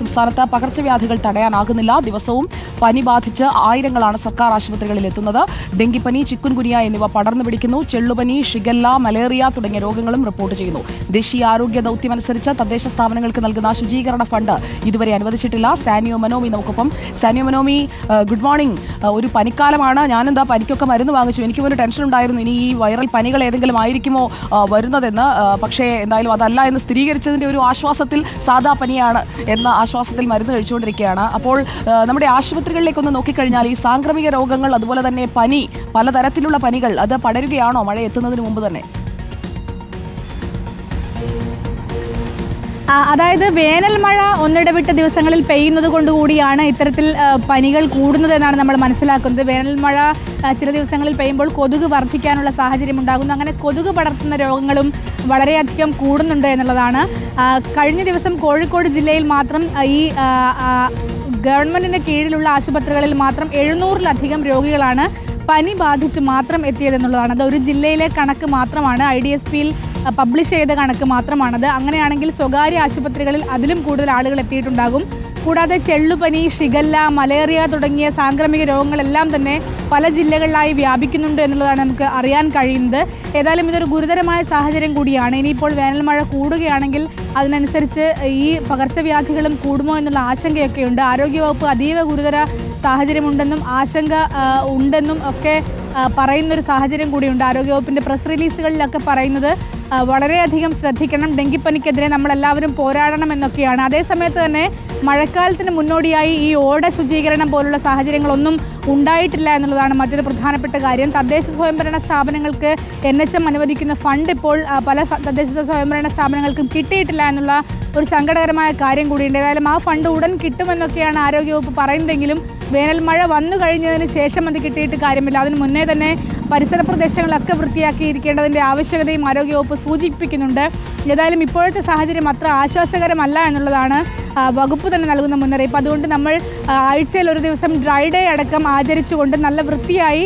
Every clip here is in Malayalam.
സംസ്ഥാനത്ത് പകർച്ചവ്യാധികൾ തടയാനാകുന്നില്ല. ദിവസവും പനി ബാധിച്ച് ആയിരങ്ങളാണ് സർക്കാർ ആശുപത്രികളിൽ എത്തുന്നത്. ഡെങ്കിപ്പനി ചിക്കുൻകുനിയ എന്നിവ പടർന്നു പിടിക്കുന്നു. ചെള്ളുപനി ഷിഗല്ല മലേറിയ തുടങ്ങിയ രോഗങ്ങളും റിപ്പോർട്ട് ചെയ്യുന്നു. ദേശീയ ആരോഗ്യ ദൌത്യമനുസരിച്ച് തദ്ദേശ സ്ഥാപനങ്ങൾക്ക് നൽകുന്ന ശുചീകരണ ഫണ്ട് ഇതുവരെ അനുവദിച്ചിട്ടില്ല. സാനിയോ മനോമി നമുക്കൊപ്പം. Saniyo Manomi good morning. ഒരു പനിക്കാലമാണ്. ഞാനെന്താ പനിക്കൊക്കെ മരുന്ന് വാങ്ങിച്ചു? എനിക്ക് ഒരു ടെൻഷൻ ഉണ്ടായിരുന്നു. ഇനി ഈ വൈറൽ പനികൾ ഏതെങ്കിലും ആയിരിക്കുമോ വരുന്നതെന്ന്. പക്ഷേ എന്തായാലും അതല്ല എന്ന് സ്ഥിരീകരിച്ചതിന്റെ ഒരു ആശ്വാസത്തിൽ സാധാ പനിയാണ് എന്ന ആശ്വാസത്തിൽ മരുന്ന് കഴിച്ചുകൊണ്ടിരിക്കുകയാണ്. അപ്പോൾ നമ്മുടെ നമ്മുടെ ആശുപത്രികളിലേക്കൊന്ന് നോക്കിക്കഴിഞ്ഞാൽ ഈ സാംക്രമിക രോഗങ്ങൾ അതുപോലെ തന്നെ പനി പലതരത്തിലുള്ള പനികൾ അത് പടരുകയാണോ മഴ എത്തുന്നതിന് മുമ്പ് തന്നെ? അതായത് വേനൽ മഴ ഒന്നിടവിട്ട ദിവസങ്ങളിൽ പെയ്യുന്നത് കൊണ്ടുകൂടിയാണ് ഇത്തരത്തിൽ പനികൾ കൂടുന്നത് എന്നാണ് നമ്മൾ മനസ്സിലാക്കുന്നത്. വേനൽ മഴ ചില ദിവസങ്ങളിൽ പെയ്യുമ്പോൾ കൊതുക് വർദ്ധിക്കാനുള്ള സാഹചര്യം ഉണ്ടാകുന്നു. അങ്ങനെ കൊതുക് പടർത്തുന്ന രോഗങ്ങളും വളരെയധികം കൂടുന്നുണ്ട് എന്നുള്ളതാണ്. കഴിഞ്ഞ ദിവസം കോഴിക്കോട് ജില്ലയിൽ മാത്രം ഈ ഗവൺമെന്റിന് കീഴിലുള്ള ആശുപത്രികളിൽ മാത്രം എഴുന്നൂറിലധികം രോഗികളാണ് പനി ബാധിച്ച് മാത്രം എത്തിയതെന്നുള്ളതാണ്. അത് ഒരു ജില്ലയിലെ കണക്ക് മാത്രമാണ്. ഐ ഡി എസ് പിയിൽ പബ്ലിഷ് ചെയ്ത കണക്ക് മാത്രമാണത്. അങ്ങനെയാണെങ്കിൽ സ്വകാര്യ ആശുപത്രികളിൽ അതിലും കൂടുതൽ ആളുകൾ എത്തിയിട്ടുണ്ടാകും. കൂടാതെ ചെള്ളുപനി ഷിഗല്ല മലേറിയ തുടങ്ങിയ സാംക്രമിക രോഗങ്ങളെല്ലാം തന്നെ പല ജില്ലകളിലായി വ്യാപിക്കുന്നുണ്ട് എന്നുള്ളതാണ് നമുക്ക് അറിയാൻ കഴിയുന്നത്. ഏതായാലും ഇതൊരു ഗുരുതരമായ സാഹചര്യം കൂടിയാണ്. ഇനിയിപ്പോൾ വേനൽ മഴ കൂടുകയാണെങ്കിൽ അതിനനുസരിച്ച് ഈ പകർച്ചവ്യാധികളും കൂടുമോ എന്നുള്ള ആശങ്കയൊക്കെയുണ്ട്. ആരോഗ്യവകുപ്പ് അതീവ ഗുരുതര സാഹചര്യമുണ്ടെന്നും ആശങ്ക ഉണ്ടെന്നും ഒക്കെ പറയുന്നൊരു സാഹചര്യം കൂടിയുണ്ട്. ആരോഗ്യവകുപ്പിന്റെ പ്രസ് റിലീസുകളിലൊക്കെ പറയുന്നത് വളരെയധികം ശ്രദ്ധിക്കണം. ഡെങ്കിപ്പനിക്കെതിരെ നമ്മളെല്ലാവരും പോരാടണം എന്നൊക്കെയാണ്. അതേസമയത്ത് തന്നെ മഴക്കാലത്തിന് മുന്നോടിയായി ഈ ഓട ശുചീകരണം പോലുള്ള സാഹചര്യങ്ങളൊന്നും ഉണ്ടായിട്ടില്ല എന്നുള്ളതാണ് മറ്റൊരു പ്രധാനപ്പെട്ട കാര്യം. തദ്ദേശ സ്വയംഭരണ സ്ഥാപനങ്ങൾക്ക് എൻ എച്ച് എം അനുവദിക്കുന്ന ഫണ്ട് ഇപ്പോൾ പല തദ്ദേശ സ്വയംഭരണ സ്ഥാപനങ്ങൾക്കും കിട്ടിയിട്ടില്ല എന്നുള്ള ഒരു സങ്കടകരമായ കാര്യം കൂടിയുണ്ട്. ഏതായാലും ആ ഫണ്ട് ഉടൻ കിട്ടുമെന്നൊക്കെയാണ് ആരോഗ്യവകുപ്പ് പറയുന്നതെങ്കിലും വേനൽ മഴ വന്നു കഴിഞ്ഞതിന് ശേഷം അത് കിട്ടിയിട്ട് കാര്യമില്ല. അതിന് മുന്നേ തന്നെ പരിസര പ്രദേശങ്ങളൊക്കെ വൃത്തിയാക്കിയിരിക്കേണ്ടതിന്റെ ആവശ്യകതയും ആരോഗ്യവകുപ്പ് സൂചിപ്പിക്കുന്നുണ്ട്. ഏതായാലും ഇപ്പോഴത്തെ സാഹചര്യം അത്ര ആശ്വാസകരമല്ല എന്നുള്ളതാണ് വകുപ്പ് തന്നെ നൽകുന്ന മുന്നറിയിപ്പ്. അതുകൊണ്ട് നമ്മൾ ആഴ്ചയിൽ ഒരു ദിവസം ഡ്രൈ ഡേ അടക്കം ആചരിച്ചുകൊണ്ട് നല്ല വൃത്തിയായി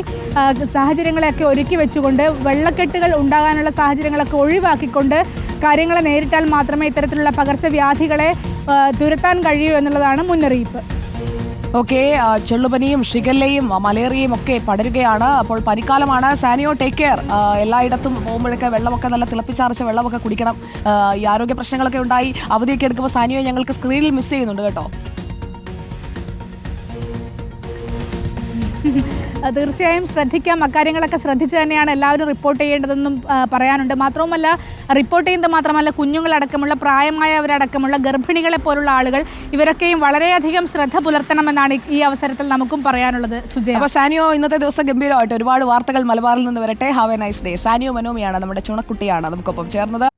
സാഹചര്യങ്ങളെയൊക്കെ ഒരുക്കി വെച്ചുകൊണ്ട് വെള്ളക്കെട്ടുകൾ ഉണ്ടാകാനുള്ള സാഹചര്യങ്ങളൊക്കെ ഒഴിവാക്കിക്കൊണ്ട് കാര്യങ്ങളെ നേരിട്ടാൽ മാത്രമേ ഇത്തരത്തിലുള്ള പകർച്ചവ്യാധികളെ തുരത്താൻ കഴിയൂ എന്നുള്ളതാണ് മുന്നറിയിപ്പ്. ഓക്കെ ചെള്ളുപനിയും ഷിഗല്ലയും മലേറിയയും ഒക്കെ പടരുകയാണ്. അപ്പോൾ പനിക്കാലമാണ്. സാനിയോ ടേക്ക് കെയർ എല്ലായിടത്തും പോകുമ്പോഴൊക്കെ വെള്ളമൊക്കെ നല്ല തിളപ്പിച്ചാർച്ച വെള്ളമൊക്കെ കുടിക്കണം. ഈ ആരോഗ്യ പ്രശ്നങ്ങളൊക്കെ ഉണ്ടായി. അവധിയൊക്കെ എടുക്കുമ്പോൾ സാനിയോ ഞങ്ങൾക്ക് സ്ക്രീനിൽ മിസ് ചെയ്യുന്നുണ്ട് കേട്ടോ. തീർച്ചയായും ശ്രദ്ധിക്കാം. അക്കാര്യങ്ങളൊക്കെ ശ്രദ്ധിച്ച് തന്നെയാണ് എല്ലാവരും റിപ്പോർട്ട് ചെയ്യേണ്ടതെന്നും പറയാനുണ്ട്. മാത്രവുമല്ല റിപ്പോർട്ട് ചെയ്യുന്നത് മാത്രമല്ല കുഞ്ഞുങ്ങളടക്കമുള്ള പ്രായമായവരടക്കമുള്ള ഗർഭിണികളെ പോലുള്ള ആളുകൾ ഇവരൊക്കെയും വളരെയധികം ശ്രദ്ധ പുലർത്തണമെന്നാണ് ഈ അവസരത്തിൽ നമുക്കും പറയാനുള്ളത്. സുജയ. അപ്പോൾ സാനിയോ ഇന്നത്തെ ദിവസം ഗംഭീരമായിട്ട് ഒരുപാട് വാർത്തകൾ മലബാറിൽ നിന്ന് വരട്ടെ. Have a nice day Saniyo മനോമിയാണ് നമ്മുടെ ചുണക്കുട്ടിയാണ് നമുക്കൊപ്പം ചേർന്നത്.